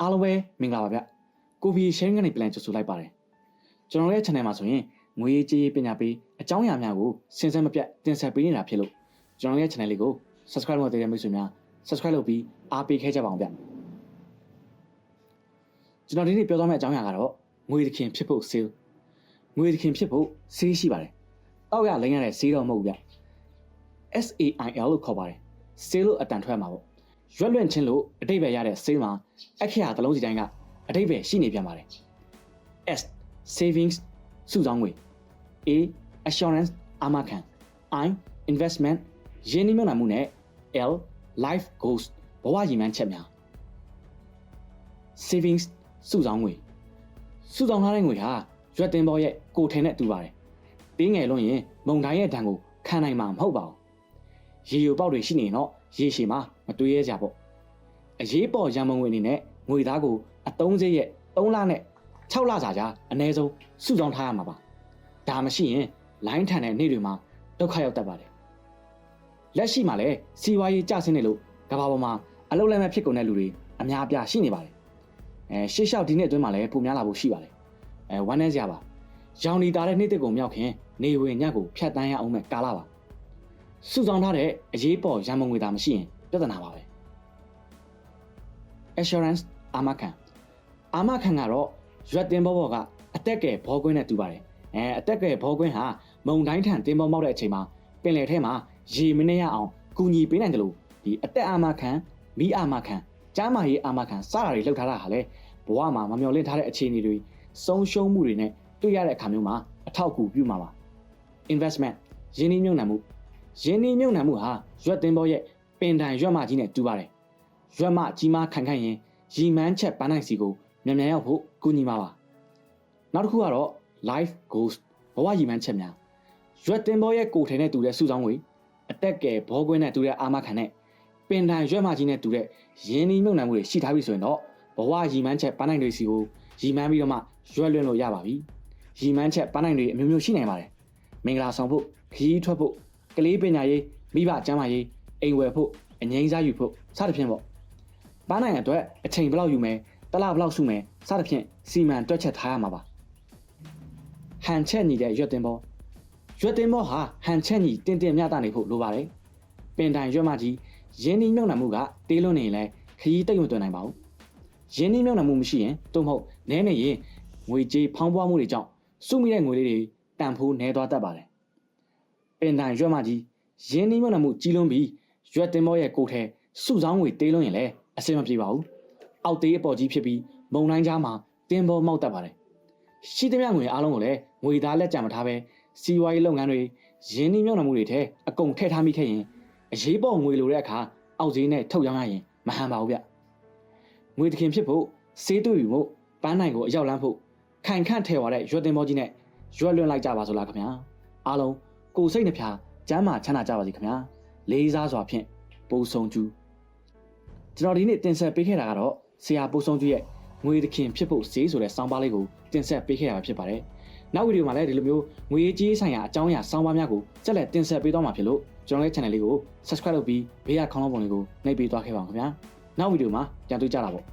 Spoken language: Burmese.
အားလုံးပဲမင်္ဂလာပါဗျကိုဗီ sharing ကနေ plan ကြိုဆိုလိုက်ပါတယ်ကျွန်တော်ရဲ့ channel မှာဆိုရင်ငွေရေးကြေးရေးပညာပေးအကြောင်းအရာများကိုစဉ်ဆက်မပြတ်တင်ဆက်ပေးနေတာဖြစ်လို့ကျွန်တော်ရဲ့ channel လေးကို subscribe လုပ်တဲ့မိတ်ဆွေများ subscribe လုပ်ပြီးအားပေးခဲ့ကြပါအောင်ဗျကျွန်တော်ဒီနေ့ပြောသွားမယ့်အကြောင်းအရာကတော့ငွေသခင်ဖြစ်ဖို့ sale ငွေသခင်ဖြစ်ဖို့ sale ရှိပါတယ်တောက်ရလိမ့်ရတဲ့ sale တော့မဟုတ်ဘူးဗျ SAIL လို့ခေါ်ပါတယ် sale လို့အတန်ထွက်မှာပေါ့ ရွက်လွင့်ချင်းလို့အတိတ်ပဲရတဲ့ sale မှာအခရာတစ်လုံးစီတိုင်းကအတိတ်ပဲရှိနေပြန်ပါတယ် S savings စုဆောင်းငွေ A assurance အာမခံ I investment ရင်းနှီးမြှုပ်နှံမှုနဲ့ L life goals ဘဝရည်မှန်းချက်များ savings စုဆောင်းငွေစုဆောင်းထားတဲ့ငွေဟာရွက်တင်ဘောရဲ့ကိုယ်ထင်နဲ့တူပါတယ်တင်းငယ်လို့ရင်မုံတိုင်းရဲ့ဒဏ်ကိုခံနိုင်မှာမဟုတ်ပါဘူးရေယိုပေါက်တွေရှိနေရင်တော့ရေရှည်မှာ မတွေးရကြပေါ့အရေးပေါ်ရန်မုံငွေအနေနဲ့ငွေသားကိုအတုံးစေးရဲ့3လနဲ့6လစာကြာအနည်းဆုံးစုဆောင်းထားရမှာပါဒါမရှိရင်လိုင်းထန်တဲ့နေ့တွေမှာဒုက္ခရောက်တတ်ပါတယ်လက်ရှိမှာလည်းစီဝါရေးကျဆင်းနေလို့ကမ္ဘာပေါ်မှာအလုပ်လက်မဲ့ဖြစ်ကုန်တဲ့လူတွေအများအပြားရှိနေပါတယ်အဲရှေ့လျှောက်ဒီနေ့အတွင်းမှာလည်းပုံများလာဖို့ရှိပါတယ်အဲဝမ်းနည်းစရာပါရောင်ဒီတာတဲ့နေ့တစ်ကုန်မြောက်ခင်နေဝင်ညက်ကိုဖျက်တမ်းရအောင်မဲ့ကာလပါစုဆောင်းထားတဲ့အရေးပေါ်ရန်မုံငွေသာမရှိရင် ပြဿနာပါပဲ assurance အာမခံအာမခံကတော့ရွက်တင်ဘောဘောကအတက်ကယ်ဘောကွင်းနဲ့တူပါတယ်အဲအတက်ကယ်ဘောကွင်းဟာမုံတိုင်းထန်တင်ဘောမောက်တဲ့အချိန်မှာပင်လယ်ထဲမှာရေမနှဲရအောင်ကူညီပေးနိုင်တယ်လို့ဒီအတက်အာမခံမိအာမခံကြားမာရေးအာမခံစတာတွေလှုပ်ထားတာဟာလေဘဝမှာမမျှော်လင့်ထားတဲ့အခြေအနေတွေဆုံးရှုံးမှုတွေနဲ့တွေ့ရတဲ့အခါမျိုးမှာအထောက်အကူပြုမှာပါ investment ရင်းနှီးမြှုပ်နှံမှုရင်းနှီးမြှုပ်နှံမှုဟာရွက်တင်ဘောရဲ့ ပင်တန်ရွက်မကြီးနဲ့တူပါတယ်ရွက်မကြီးမားခံခန့်ရင်ရီမန်းချက်ပန်းနိုင်စီကိုမြန်မြန်ရောက်ဖို့ကူညီမှာပါနောက်တစ်ခုကတော့ life goals ဘဝရည်မှန်းချက်များရွက်တင်ဘောရဲ့ကိုယ်ထဲနဲ့တူတဲ့စုဆောင်းငွေအတက်ကယ်ဘောကွင်းနဲ့တူတဲ့အာမခံနဲ့ပင်တန်ရွက်မကြီးနဲ့တူတဲ့ရင်းနှီးမြှုပ်နှံမှုတွေရှိထားပြီဆိုရင်တော့ဘဝရည်မှန်းချက်ပန်းနိုင်တွေစီကိုရည်မှန်းပြီးတော့မှရွက်လွှင့်လို့ရပါပြီရည်မှန်းချက်ပန်းနိုင်တွေအမျိုးမျိုးရှိနိုင်ပါတယ်မင်္ဂလာဆောင်ဖို့ခရီးထွက်ဖို့ကလေးပညာရေးမိဘကျန်းမာရေး အိမ်ဝယ်ဖို့အငိမ့်စားယူဖို့စသဖြင့်ပေါ့ပန်းနိုင်အတွက်အချိန်ဘယ်လောက်ယူမယ်တလဘယ်လောက်စုမယ်စသဖြင့်စီမံတွက်ချက်ထားရမှာပါဟန်ချက်ညီတဲ့ရွက်တင်ဘောရွက်တင်ဘောဟာဟန်ချက်ညီတင်းတင်းမြတ်တာနေဖို့လိုပါတယ်ပင်တိုင်ရွက်မကြီးရင်းနှီးမြှုပ်နှံမှုကတေးလွန်းနေရင်လည်းခရီးတိတ်မတွင်နိုင်ပါဘူးရင်းနှီးမြှုပ်နှံမှုမရှိရင်သို့မဟုတ်နည်းနေရင်ငွေကြေးဖောင်းပွားမှုတွေကြောင့်စုမိတဲ့ငွေလေးတွေတန်ဖိုးနည်းသွားတတ်ပါတယ်ပင်တိုင်ရွက်မကြီးရင်းနှီးမြှုပ်နှံမှုကြီးလွန်းပြီး ရွက်တင်ဘောရဲ့ကိုယ်ထဲစုဆောင်းငွေတေးလွန်းရင်လည်းအဆင်မပြေပါဘူးအောက်သေးအပေါ်ကြီးဖြစ်ပြီးမုံတိုင်းကြားမှာတင်းဘောမောက်တတ်ပါတယ်ရှိသမျှငွေအားလုံးကိုလည်းငွေသားလက်ကြံမထားပဲစီးပွားရေးလုပ်ငန်းတွေရင်းနှီးမြှုပ်နှံမှုတွေထဲအကုန်ထည့်ထားမိခဲ့ရင်အရေးပေါ်ငွေလိုတဲ့အခါအောက်ဈေးနဲ့ထုတ်ရောင်းရရင်မဟန်ပါဘူးဗျငွေသခင်ဖြစ်ဖို့စေးတွေ့ယူဖို့ပန်းနိုင်ကိုအရောက်လန်းဖို့ခိုင်ခန့်ထဲဝါတဲ့ရွက်တင်ဘောကြီးနဲ့ရွက်လွန့်လိုက်ကြပါစို့လားခင်ဗျာအားလုံးကိုယ်စိတ်နှဖျားကျမ်းမာချမ်းသာကြပါစေခင်ဗျာ လေးစားစွာဖြင့်ပိုးဆုံးကျူးကျွန်တော်ဒီနေ့တင်ဆက်ပေးခဲ့တာကတော့ဆရာပိုးဆုံးကျူးရဲ့ငွေသခင်ဖြစ်ဖို့ဈေးဆိုတဲ့စောင်းပါးလေးကိုတင်ဆက်ပေးခဲ့ရတာဖြစ်ပါတယ်နောက်ဗီဒီယိုမှာလည်းဒီလိုမျိုးငွေကြေးဆိုင်ရာအကြောင်းအရာစောင်းပါးများကိုဆက်လက်တင်ဆက်ပေးသွားမှာဖြစ်လို့ကျွန်တော်ရဲ့ channel လေးကို subscribe လုပ်ပြီးဘေးကခေါင်းလုံးပုံလေးကိုနှိပ်ပေးသွားခဲ့ပါဦးခင်ဗျာနောက်ဗီဒီယိုမှာပြန်တွေ့ကြတာပေါ့